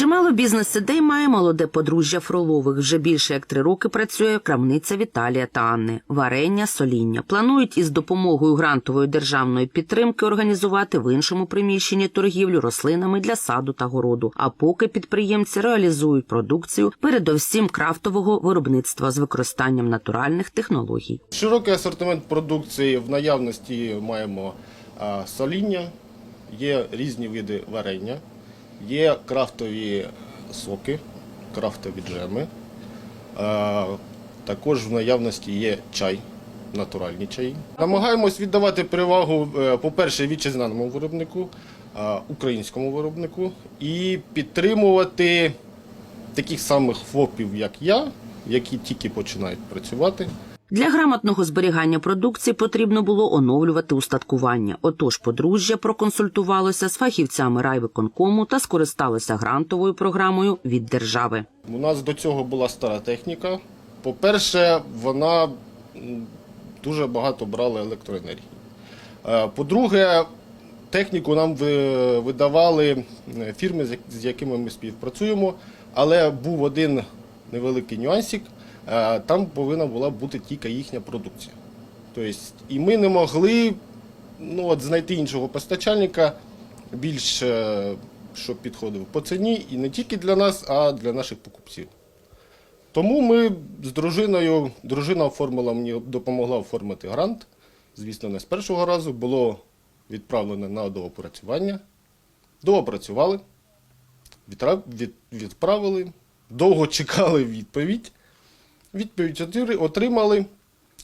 Чимало бізнес-ідей має молоде подружжя Фролових. Вже більше як три роки працює крамниця Віталія та Анни. Варення, соління. Планують із допомогою грантової державної підтримки організувати в іншому приміщенні торгівлю рослинами для саду та городу. А поки підприємці реалізують продукцію, передовсім крафтового виробництва з використанням натуральних технологій. Широкий асортимент продукції в наявності маємо соління, є різні види варення, є крафтові соки, крафтові джеми. Також в наявності є чай, натуральні чаї. Намагаємось віддавати перевагу, е, по-перше, вітчизняному виробнику, українському виробнику і підтримувати таких самих ФОПів, як я, які тільки починають працювати. Для грамотного зберігання продукції потрібно було оновлювати устаткування. Отож, подружжя проконсультувалося з фахівцями райвиконкому та скористалося грантовою програмою від держави. У нас до цього була стара техніка. По-перше, вона дуже багато брала електроенергії. Е, По-друге, техніку нам видавали е, фірми, з якими ми співпрацюємо, але був один невеликий нюансик. Е, Там повинна була бути тільки їхня продукція. Тобто, і ми не могли ну, от, знайти іншого постачальника більш е, щоб підходив по ціні і не тільки для нас, а для наших покупців. Тому ми з дружиною, дружина оформила мені, допомогла оформити грант. Звісно, не з першого разу було відправлено на доопрацювання. Доопрацювали, відправили, довго чекали відповідь. Відповідь отри- отримали,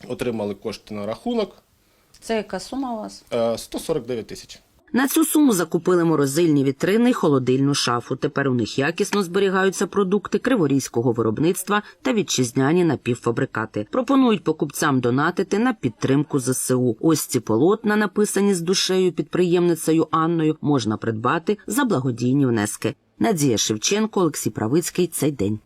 отримали кошти на рахунок Це яка сума у вас? е, 149 тисяч. На цю суму закупили морозильні вітрини й холодильну шафу. Тепер у них якісно зберігаються продукти криворізького виробництва та вітчизняні напівфабрикати. Пропонують покупцям донатити на підтримку ЗСУ. Ось ці полотна, написані з душею підприємницею Анною, можна придбати за благодійні внески. Надія Шевченко, Олексій Правицький. Цей день.